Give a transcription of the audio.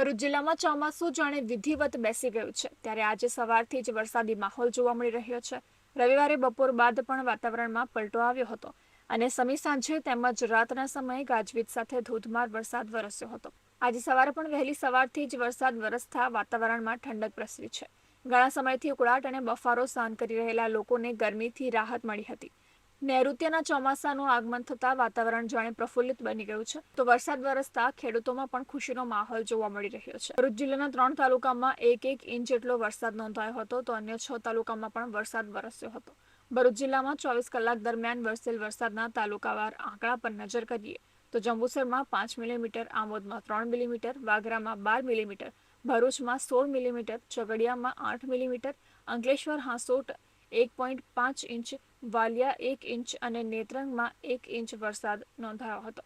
ભરૂચ જિલ્લામાં ચોમાસું જાણે વિધિવત બેસી ગયું છે. ત્યારે આજે સવારથી જ વરસાદી માહોલ જોવા મળી રહ્યો છે. રવિવારે બપોર બાદ પણ વાતાવરણમાં પલટો આવ્યો હતો અને સમી સાંજે તેમજ રાતના સમયે ગાજવીજ સાથે ધોધમાર વરસાદ વરસ્યો હતો. આજે સવારે પણ વહેલી સવારથી જ વરસાદ વરસતા વાતાવરણમાં ઠંડક પ્રસરી છે. ઘણા સમયથી ઉકળાટ અને બફારો સહન કરી રહેલા લોકોને ગરમીથી રાહત મળી હતી. નૈઋત્યના ચોમાસાનું આગમન થતાં વાતાવરણ જાણે પ્રફુલ્લિત બની ગયું છે. તો વરસાદ વરસતા ખેડૂતોમાં પણ ખુશીનો માહોલ જોવા મળી રહ્યો છે. ભરૂચ જિલ્લાના ત્રણ તાલુકામાં એક એક ઇંચ જેટલો વરસાદ નોંધાયો હતો તો અન્ય છ તાલુકામાં પણ વરસાદ વરસ્યો હતો. ભરૂચ જિલ્લામાં ચોવીસ કલાક દરમિયાન વરસેલ વરસાદના તાલુકાવાર આંકડા પર નજર કરીએ તો જંબુસરમાં પાંચ મિલીમીટર, આમોદમાં ત્રણ મિલીમીટર, વાગરામાં બાર મિલીમીટર, ભરૂચમાં સોળ મિલીમીટર ઝઘડિયામાં આઠ મિલીમીટર, અંકલેશ્વર, હાંસોટ એક પોઈન્ટ પાંચ ઇંચ વાલિયા એક ઇંચ અને નેત્રંગમાં એક ઇંચ વરસાદ નોંધાયો હતો.